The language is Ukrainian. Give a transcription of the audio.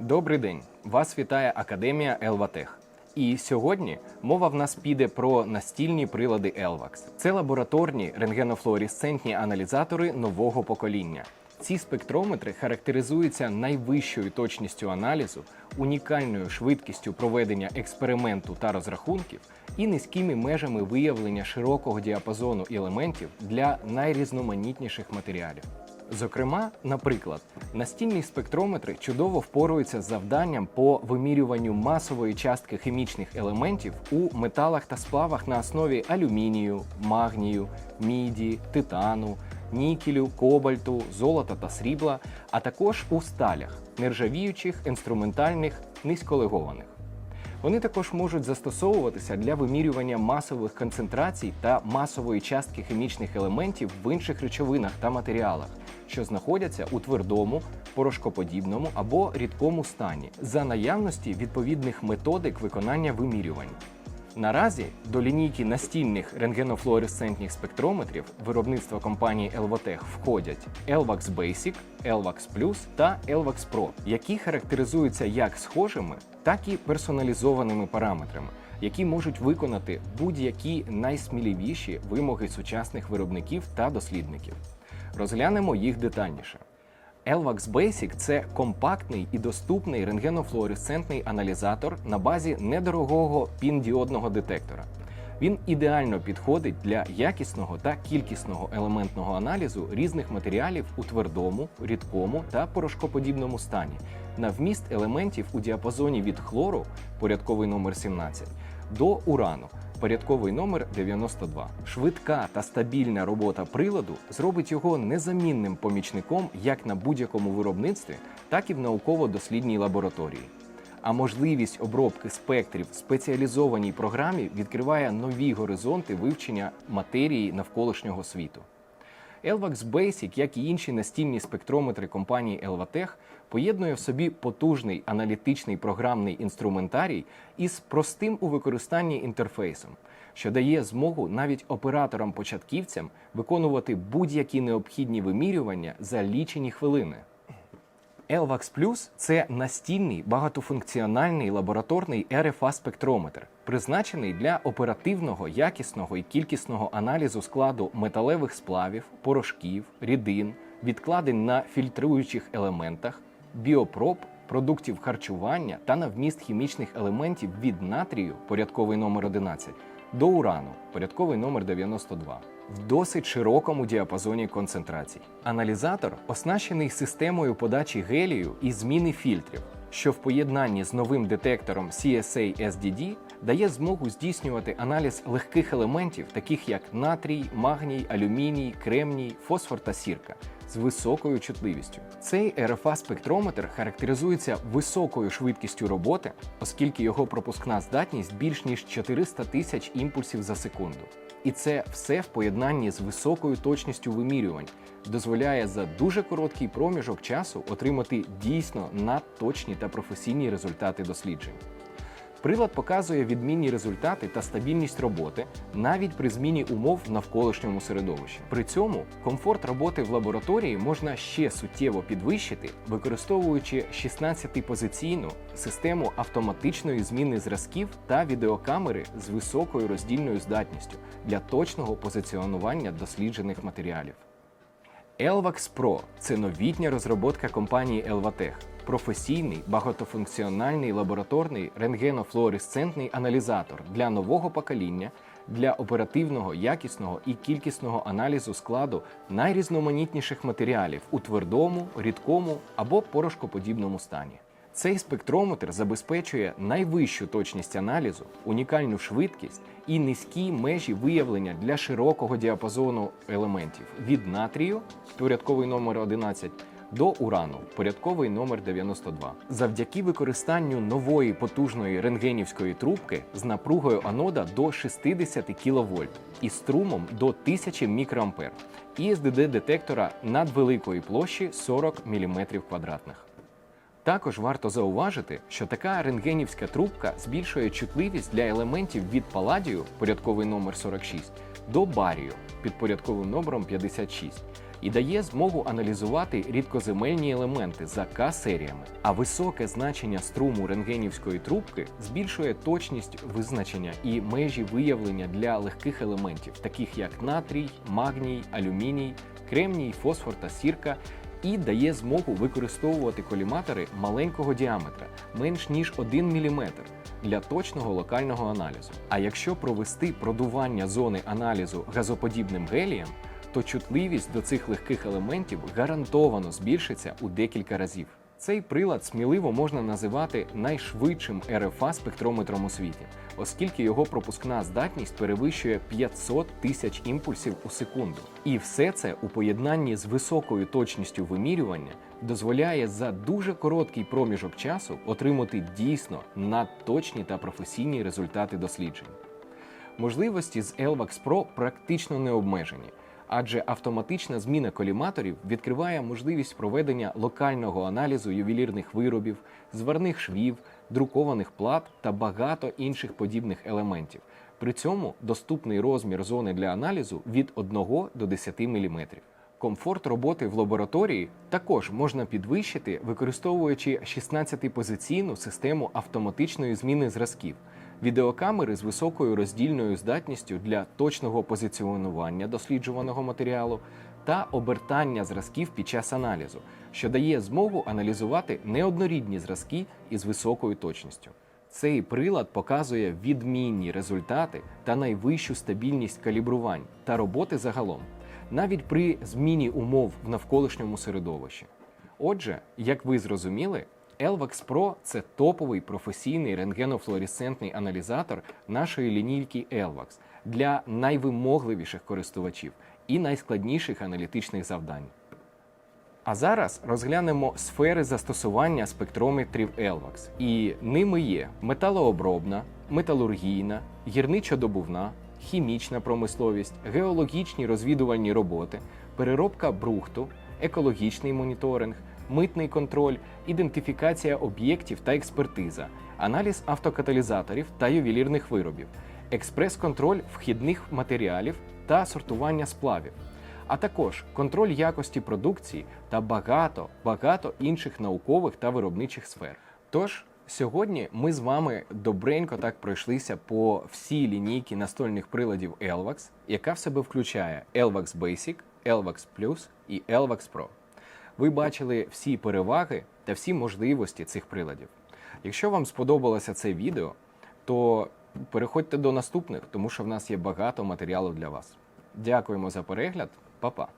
Добрий день! Вас вітає Академія Елватех. І сьогодні мова в нас піде про настільні прилади Elvax. Це лабораторні рентгенофлуоресцентні аналізатори нового покоління. Ці спектрометри характеризуються найвищою точністю аналізу, унікальною швидкістю проведення експерименту та розрахунків і низькими межами виявлення широкого діапазону елементів для найрізноманітніших матеріалів. Зокрема, наприклад, настільні спектрометри чудово впоруються з завданням по вимірюванню масової частки хімічних елементів у металах та сплавах на основі алюмінію, магнію, міді, титану, нікелю, кобальту, золота та срібла, а також у сталях нержавіючих, інструментальних, низьколегованих. Вони також можуть застосовуватися для вимірювання масових концентрацій та масової частки хімічних елементів в інших речовинах та матеріалах, що знаходяться у твердому, порошкоподібному або рідкому стані, за наявності відповідних методик виконання вимірювань. Наразі до лінійки настільних рентгенофлуоресцентних спектрометрів виробництва компанії Elvotech входять Elvax Basic, Elvax Plus та Elvax Pro, які характеризуються як схожими, так і персоналізованими параметрами, які можуть виконати будь-які найсміливіші вимоги сучасних виробників та дослідників. Розглянемо їх детальніше. Elvax Basic це компактний і доступний рентгенофлуоресцентний аналізатор на базі недорогого пін-діодного детектора. Він ідеально підходить для якісного та кількісного елементного аналізу різних матеріалів у твердому, рідкому та порошкоподібному стані на вміст елементів у діапазоні від хлору, порядковий номер 17, до урану, порядковий номер 92. Швидка та стабільна робота приладу зробить його незамінним помічником як на будь-якому виробництві, так і в науково-дослідній лабораторії. А можливість обробки спектрів в спеціалізованій програмі відкриває нові горизонти вивчення матерії навколишнього світу. Elvax Basic, як і інші настільні спектрометри компанії Elvatech, поєднує в собі потужний аналітичний програмний інструментарій із простим у використанні інтерфейсом, що дає змогу навіть операторам-початківцям виконувати будь-які необхідні вимірювання за лічені хвилини. Elvax Plus – це настільний багатофункціональний лабораторний RFA спектрометр, призначений для оперативного, якісного і кількісного аналізу складу металевих сплавів, порошків, рідин, відкладень на фільтруючих елементах, біопроб, продуктів харчування та на вміст хімічних елементів від натрію, порядковий номер 11, до урану, порядковий номер 92 в досить широкому діапазоні концентрацій. Аналізатор оснащений системою подачі гелію і зміни фільтрів, що в поєднанні з новим детектором CSA SDD дає змогу здійснювати аналіз легких елементів, таких як натрій, магній, алюміній, кремній, фосфор та сірка. З високою чутливістю цей RFA спектрометр характеризується високою швидкістю роботи, оскільки його пропускна здатність більш ніж 400 тисяч імпульсів за секунду. І це все в поєднанні з високою точністю вимірювань дозволяє за дуже короткий проміжок часу отримати дійсно надточні та професійні результати досліджень. Прилад показує відмінні результати та стабільність роботи навіть при зміні умов в навколишньому середовищі. При цьому комфорт роботи в лабораторії можна ще суттєво підвищити, використовуючи 16-позиційну систему автоматичної зміни зразків та відеокамери з високою роздільною здатністю для точного позиціонування досліджених матеріалів. Elvax Pro – це новітня розробка компанії Elvatech. Професійний багатофункціональний лабораторний рентгенофлуоресцентний аналізатор для нового покоління для оперативного, якісного і кількісного аналізу складу найрізноманітніших матеріалів у твердому, рідкому або порошкоподібному стані. Цей спектрометр забезпечує найвищу точність аналізу, унікальну швидкість і низькі межі виявлення для широкого діапазону елементів від натрію, порядковий номер 11, до урану, порядковий номер 92. Завдяки використанню нової потужної рентгенівської трубки з напругою анода до 60 кВт і струмом до 1000 мікроампер і СДД-детектора надвеликої площі 40 мм квадратних. Також варто зауважити, що така рентгенівська трубка збільшує чутливість для елементів від паладію, порядковий номер 46, до барію під порядковим номером 56, і дає змогу аналізувати рідкоземельні елементи за К-серіями. А високе значення струму рентгенівської трубки збільшує точність визначення і межі виявлення для легких елементів, таких як натрій, магній, алюміній, кремній, фосфор та сірка. І дає змогу використовувати коліматори маленького діаметра, менш ніж 1 мм, для точного локального аналізу. А якщо провести продування зони аналізу газоподібним гелієм, то чутливість до цих легких елементів гарантовано збільшиться у декілька разів. Цей прилад сміливо можна називати найшвидшим РФА спектрометром у світі, оскільки його пропускна здатність перевищує 500 тисяч імпульсів у секунду. І все це у поєднанні з високою точністю вимірювання дозволяє за дуже короткий проміжок часу отримати дійсно надточні та професійні результати досліджень. Можливості з Elvax Pro практично не обмежені, адже автоматична зміна коліматорів відкриває можливість проведення локального аналізу ювелірних виробів, зварних швів, друкованих плат та багато інших подібних елементів. При цьому доступний розмір зони для аналізу від 1 до 10 мм. Комфорт роботи в лабораторії також можна підвищити, використовуючи 16-позиційну систему автоматичної зміни зразків, відеокамери з високою роздільною здатністю для точного позиціонування досліджуваного матеріалу та обертання зразків під час аналізу, що дає змогу аналізувати неоднорідні зразки із високою точністю. Цей прилад показує відмінні результати та найвищу стабільність калібрувань та роботи загалом, навіть при зміні умов в навколишньому середовищі. Отже, як ви зрозуміли, Elvax Pro – це топовий професійний рентгенофлуоресцентний аналізатор нашої лінійки Elvax для найвимогливіших користувачів і найскладніших аналітичних завдань. А зараз розглянемо сфери застосування спектрометрів Elvax. І ними є металообробна, металургійна, гірничодобувна, хімічна промисловість, геологічні розвідувальні роботи, переробка брухту, екологічний моніторинг, митний контроль, ідентифікація об'єктів та експертиза, аналіз автокаталізаторів та ювелірних виробів, експрес-контроль вхідних матеріалів та сортування сплавів а також контроль якості продукції та багато багато інших наукових та виробничих сфер. Тож сьогодні ми з вами добренько так пройшлися по всій лінійці настольних приладів Elvax, яка в себе включає Elvax Basic, Elvax Plus і Elvax Pro. Ви бачили всі переваги та всі можливості цих приладів. Якщо вам сподобалося це відео, то переходьте до наступних, тому що в нас є багато матеріалу для вас. Дякуємо за перегляд, Па-па!